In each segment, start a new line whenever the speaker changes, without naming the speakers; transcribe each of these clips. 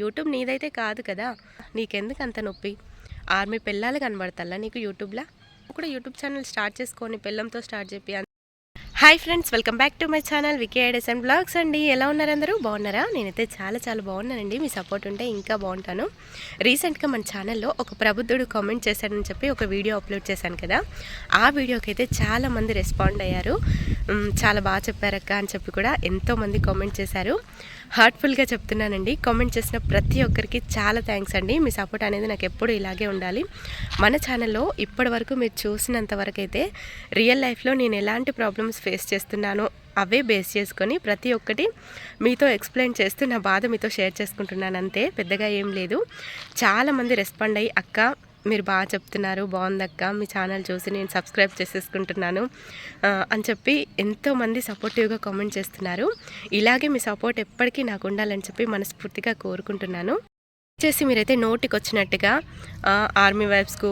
YouTube నీదైతే కాదు కదా. నీకెందుకు అంత నొప్పి? ఆర్మీ పిల్లలు కనబడతల్లా నీకు యూట్యూబ్లో? కూడా యూట్యూబ్ ఛానల్ స్టార్ట్ చేసుకొని పిల్లంతో స్టార్ట్ చెప్పి hi friends welcome back to my channel VK ideas and vlogs అండి. ఎలా ఉన్నారు అందరూ? బాగున్నారా? నేనైతే చాలా చాలా బాగున్నానండి. మీ సపోర్ట్ ఉంటే ఇంకా బాగుంటాను. రీసెంట్గా మన ఛానల్లో ఒక ప్రబుద్ధుడు కామెంట్ చేశాడని చెప్పి ఒక వీడియో అప్లోడ్ చేశాను కదా. ఆ వీడియోకి అయితే చాలామంది రెస్పాండ్ అయ్యారు. చాలా బాగా చెప్పారక్క అని చెప్పి కూడా ఎంతోమంది కామెంట్ చేశారు. హార్ట్ఫుల్గా చెప్తున్నానండి. కామెంట్ చేసిన ప్రతి ఒక్కరికి చాలా థ్యాంక్స్ అండి. మీ సపోర్ట్ అనేది నాకు ఎప్పుడు ఇలాగే ఉండాలి. మన ఛానల్లో ఇప్పటి వరకు మీరు చూసినంత వరకు అయితే రియల్ లైఫ్లో నేను ఎలాంటి ప్రాబ్లమ్స్ ఫేస్ చేస్తున్నానో అవే బేస్ చేసుకొని ప్రతి ఒక్కటి మీతో ఎక్స్ప్లెయిన్ చేస్తూ నా బాధ మీతో షేర్ చేసుకుంటున్నాను. అంతే పెద్దగా ఏం లేదు. చాలామంది రెస్పాండ్ అయ్యి అక్క మీరు బాగా చెప్తున్నారు బాగుందక్క. మీ ఛానల్ చూసి నేను సబ్స్క్రైబ్ చేసేసుకుంటున్నాను. అని చెప్పి ఎంతోమంది సపోర్టివ్గా కామెంట్ చేస్తున్నారు. ఇలాగే మీ సపోర్ట్ ఎప్పటికీ నాకు ఉండాలని చెప్పి మనస్ఫూర్తిగా కోరుకుంటున్నాను. వచ్చేసి మీరైతే నోటికి వచ్చినట్టుగా ఆర్మీ వైఫ్స్కు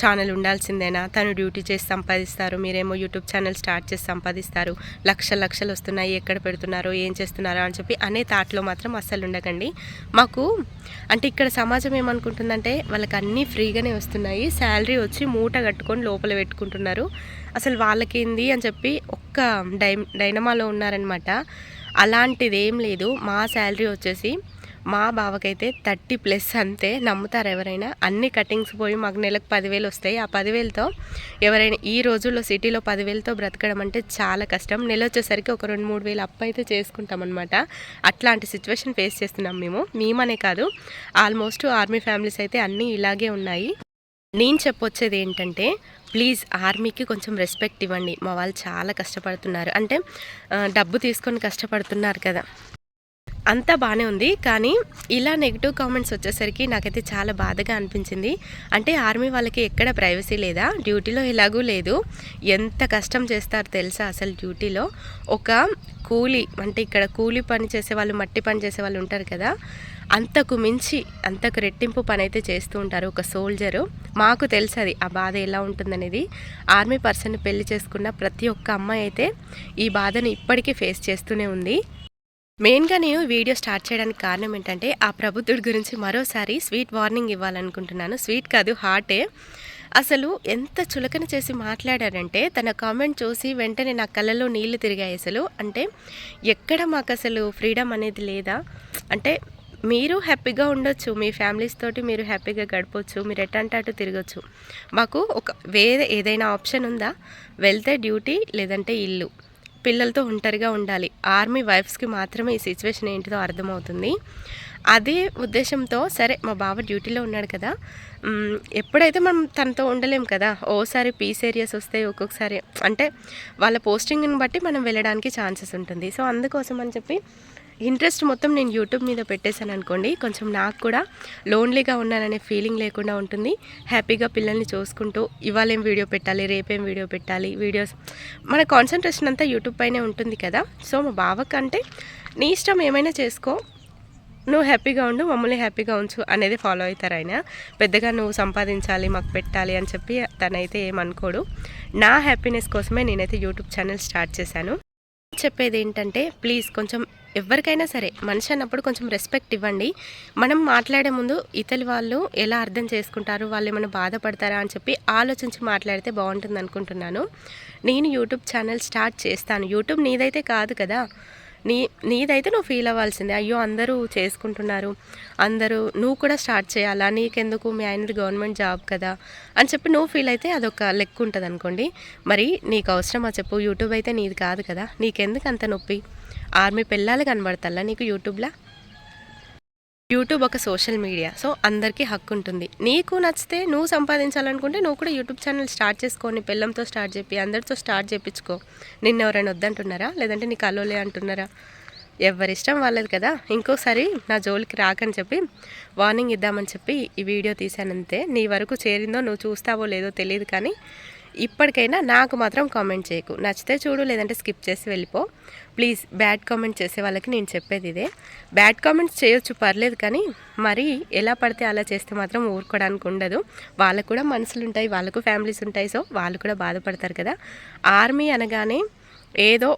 ఛానల్ ఉండాల్సిందేనా? తను డ్యూటీ చేసి సంపాదిస్తారు మీరేమో యూట్యూబ్ ఛానల్ స్టార్ట్ చేసి సంపాదిస్తారు లక్ష లక్షలు వస్తున్నాయి ఎక్కడ పెడుతున్నారో ఏం చేస్తున్నారో అని చెప్పి అనే థాట్లో మాత్రం అస్సలు ఉండకండి. మాకు అంటే ఇక్కడ సమాజం ఏమనుకుంటుందంటే వాళ్ళకి అన్నీ ఫ్రీగానే వస్తున్నాయి శాలరీ వచ్చి మూట కట్టుకొని లోపల పెట్టుకుంటున్నారు. అసలు వాళ్ళకేంది అని చెప్పి ఒక్క డై డైనమాలో ఉన్నారనమాట. అలాంటిది ఏం లేదు మా శాలరీ వచ్చేసి మా బావకైతే థర్టీ ప్లస్ అంతే నమ్ముతారు ఎవరైనా. అన్ని కటింగ్స్ పోయి మాకు నెలకు పదివేలు వస్తాయి. ఆ పదివేలతో ఎవరైనా ఈ రోజుల్లో సిటీలో పదివేలతో బ్రతకడం అంటే చాలా కష్టం. నెల వచ్చేసరికి ఒక రెండు మూడు వేలు అప్పు అయితే చేసుకుంటాం అనమాట అట్లాంటి సిచ్యువేషన్ ఫేస్ చేస్తున్నాం మేము. మేమనే కాదు ఆల్మోస్ట్ ఆర్మీ ఫ్యామిలీస్ అయితే అన్నీ ఇలాగే ఉన్నాయి. నేను చెప్పొచ్చేది ఏంటంటే ప్లీజ్ ఆర్మీకి కొంచెం రెస్పెక్ట్ ఇవ్వండి. మా వాళ్ళు చాలా కష్టపడుతున్నారు. అంటే డబ్బు తీసుకొని కష్టపడుతున్నారు కదా. అంతా బాగానే ఉంది కానీ ఇలా నెగిటివ్ కామెంట్స్ వచ్చేసరికి నాకైతే చాలా బాధగా అనిపించింది. అంటే ఆర్మీ వాళ్ళకి ఎక్కడ ప్రైవసీ లేదా? డ్యూటీలో ఎలాగూ లేదు. ఎంత కష్టం చేస్తారు తెలుసా అసలు డ్యూటీలో ఒక కూలీ అంటే ఇక్కడ కూలీ పని చేసే వాళ్ళు మట్టి పని చేసే వాళ్ళు ఉంటారు కదా అంతకు మించి అంతకు రెట్టింపు పని అయితే చేస్తూ ఉంటారు ఒక సోల్జరు మాకు తెలుసు అది ఆ బాధ ఎలా ఉంటుందనేది. ఆర్మీ పర్సన్ పెళ్ళి చేసుకున్న ప్రతి ఒక్క అమ్మాయి అయితే ఈ బాధను ఇప్పటికీ ఫేస్ చేస్తూనే ఉంది. మెయిన్గా నేను వీడియో స్టార్ట్ చేయడానికి కారణం ఏంటంటే ఆ ప్రభుత్వుడి గురించి మరోసారి స్వీట్ వార్నింగ్ ఇవ్వాలనుకుంటున్నాను. స్వీట్ కాదు హార్టే. అసలు ఎంత చులకన చేసి మాట్లాడారంటే తన కామెంట్ చూసి వెంటనే నా కళ్ళలో నీళ్ళు తిరిగాయి అసలు. అంటే ఎక్కడ మాకు అసలు ఫ్రీడమ్ అనేది లేదా? అంటే మీరు హ్యాపీగా ఉండొచ్చు మీ ఫ్యామిలీస్ తోటి మీరు హ్యాపీగా గడపవచ్చు మీరు ఎట్టంటే అటు తిరగచ్చు. మాకు ఒక వేరే ఏదైనా ఆప్షన్ ఉందా? వెళ్తే డ్యూటీ లేదంటే ఇల్లు. పిల్లలతో ఒంటరిగా ఉండాలి. ఆర్మీ వైఫ్స్కి మాత్రమే ఈ సిచ్యువేషన్ ఏంటిదో అర్థమవుతుంది. అదే ఉద్దేశంతో సరే మా బావ డ్యూటీలో ఉన్నాడు కదా. ఎప్పుడైతే మనం తనతో ఉండలేం కదా ఓసారి పీస్ ఏరియాస్ వస్తాయి ఒక్కొక్కసారి అంటే వాళ్ళ పోస్టింగ్ని బట్టి మనం వెళ్ళడానికి ఛాన్సెస్ ఉంటుంది. సో అందుకోసం అని చెప్పి ఇంట్రెస్ట్ మొత్తం నేను యూట్యూబ్ మీద పెట్టేశాను అనుకోండి కొంచెం నాకు కూడా లోన్లీగా ఉన్నాననే ఫీలింగ్ లేకుండా ఉంటుంది. హ్యాపీగా పిల్లల్ని చూసుకుంటూ ఇవాళ ఏం వీడియో పెట్టాలి రేపేం వీడియో పెట్టాలి వీడియోస్ మన కాన్సన్ట్రేషన్ అంతా యూట్యూబ్ పైనే ఉంటుంది కదా. సో మా బావకంటే నీ ఇష్టం ఏమైనా చేసుకో నువ్వు హ్యాపీగా ఉండు మమ్మల్ని హ్యాపీగా ఉంచు అనేది ఫాలో అవుతారు ఆయన. పెద్దగా నువ్వు సంపాదించాలి మాకు పెట్టాలి అని చెప్పి తనైతే ఏమనుకోడు నా హ్యాపీనెస్ కోసమే నేనైతే యూట్యూబ్ ఛానల్ స్టార్ట్ చేశాను. చెప్పేది ఏంటంటే ప్లీజ్ కొంచెం ఎవరికైనా సరే మనిషి అన్నప్పుడు కొంచెం రెస్పెక్ట్ ఇవ్వండి. మనం మాట్లాడే ముందు ఇతలి వాళ్ళు ఎలా అర్థం చేసుకుంటారు వాళ్ళు ఏమైనా బాధపడతారా అని చెప్పి ఆలోచించి మాట్లాడితే బాగుంటుంది అనుకుంటున్నాను. నేను యూట్యూబ్ ఛానల్ స్టార్ట్ చేస్తాను. యూట్యూబ్ నీదైతే కాదు కదా. నీ నీదైతే నువ్వు ఫీల్ అవ్వాల్సిందే. అయ్యో అందరూ చేసుకుంటున్నారు. అందరూ నువ్వు కూడా స్టార్ట్ చేయాలా? నీకెందుకు? మీ ఆయనది గవర్నమెంట్ జాబ్ కదా. అని చెప్పి నువ్వు ఫీల్ అయితే అదొక లెక్క ఉంటుంది అనుకోండి మరి నీకు అవసరమా చెప్పు? యూట్యూబ్ అయితే నీది కాదు కదా. నీకెందుకు అంత నొప్పి? ఆర్మీ పిల్లలు కనబడతల్లా నీకు యూట్యూబ్లో? యూట్యూబ్ ఒక సోషల్ మీడియా సో అందరికీ హక్కు ఉంటుంది. నీకు నచ్చితే నువ్వు సంపాదించాలనుకుంటే నువ్వు కూడా యూట్యూబ్ ఛానల్ స్టార్ట్ చేసుకోని పిల్లంతో స్టార్ట్ చెప్పి అందరితో స్టార్ట్ చేయించుకో నిన్న ఎవరైనా వద్దంటున్నారా? లేదంటే నీకు అలోలే అంటున్నారా? ఎవరిష్టం వాళ్ళది కదా. ఇంకోసారి నా జోలికి రాకని చెప్పి వార్నింగ్ ఇద్దామని చెప్పి ఈ వీడియో తీశానంతే. నీ వరకు చేరిందో నువ్వు చూస్తావో లేదో తెలియదు కానీ ఇప్పటికైనా నాకు మాత్రం కామెంట్ చేయకు. నచ్చితే చూడు లేదంటే స్కిప్ చేసి వెళ్ళిపో. ప్లీజ్ బ్యాడ్ కామెంట్ చేసే వాళ్ళకి నేను చెప్పేది ఇదే. బ్యాడ్ కామెంట్స్ చేయొచ్చు పర్లేదు కానీ మరి ఎలా పడితే అలా చేస్తే మాత్రం ఊరుకోవడానికి ఉండదు. వాళ్ళకు కూడా మనసులు ఉంటాయి వాళ్ళకు ఫ్యామిలీస్ ఉంటాయి సో వాళ్ళు కూడా బాధపడతారు కదా. ఆర్మీ అనగానే ఏదో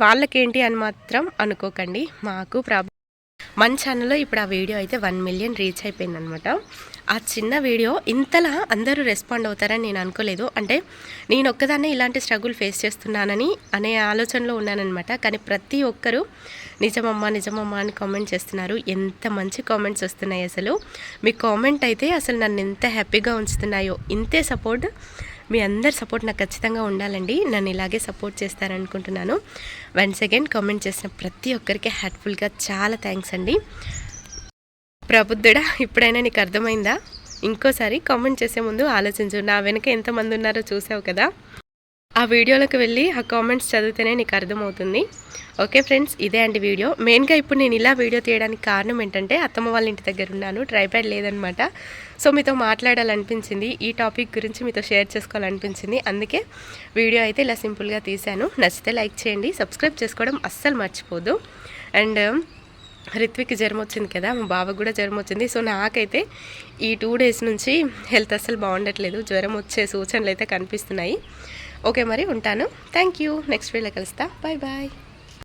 వాళ్ళకేంటి అని మాత్రం అనుకోకండి. మాకు ప్రాబ్లం మన ఛానల్లో ఇప్పుడు ఆ వీడియో అయితే వన్ మిలియన్ రీచ్ అయిపోయిందనమాట. ఆ చిన్న వీడియో ఇంతలా అందరూ రెస్పాండ్ అవుతారని నేను అనుకోలేదు. అంటే నేను ఒక్కదాన్నే ఇలాంటి స్ట్రగుల్ ఫేస్ చేస్తున్నానని అనే ఆలోచనలో ఉన్నానమాట కానీ ప్రతి ఒక్కరూ నిజమమ్మా నిజమమ్మా అని కామెంట్ చేస్తున్నారు. ఎంత మంచి కామెంట్స్ వస్తున్నాయి అసలు. మీ కామెంట్ అయితే అసలు నన్ను ఎంత హ్యాపీగా ఉంచుతున్నాయో ఇంతే సపోర్ట్ మీ అందరి సపోర్ట్ నాకు ఖచ్చితంగా ఉండాలండి. నన్ను ఇలాగే సపోర్ట్ చేస్తారనుకుంటున్నాను. వన్స్ అగైన్ కామెంట్ చేసిన ప్రతి ఒక్కరికి హ్యాట్ఫుల్గా చాలా థ్యాంక్స్ అండి. ప్రబుద్ధుడా ఇప్పుడైనా నీకు అర్థమైందా? ఇంకోసారి కామెంట్ చేసే ముందు ఆలోచించు. నా వెనుక ఎంతమంది ఉన్నారో చూసావు కదా? ఆ వీడియోలోకి వెళ్ళి ఆ కామెంట్స్ చదివితేనే నీకు అర్థమవుతుంది. ఓకే ఫ్రెండ్స్ ఇదే అండి వీడియో. మెయిన్గా ఇప్పుడు నేను ఇలా వీడియో తీయడానికి కారణం ఏంటంటే అత్తమ్మ వాళ్ళ ఇంటి దగ్గర ఉన్నాను ట్రైప్యాడ్ లేదనమాట సో మీతో మాట్లాడాలనిపించింది ఈ టాపిక్ గురించి మీతో షేర్ చేసుకోవాలనిపించింది అందుకే వీడియో అయితే ఇలా సింపుల్గా తీశాను. నచ్చితే లైక్ చేయండి సబ్స్క్రైబ్ చేసుకోవడం అస్సలు మర్చిపోదు. అండ్ um, రిత్విక్ జ్వరం వచ్చింది కదా మా బావకు కూడా జ్వరం వచ్చింది. సో నాకైతే ఈ టూ డేస్ నుంచి హెల్త్ అస్సలు బాగుండట్లేదు. జ్వరం వచ్చే సూచనలు అయితే కనిపిస్తున్నాయి. ఓకే మరి ఉంటాను. థ్యాంక్ యూ నెక్స్ట్ వీడియోలో కలుస్తా. Bye bye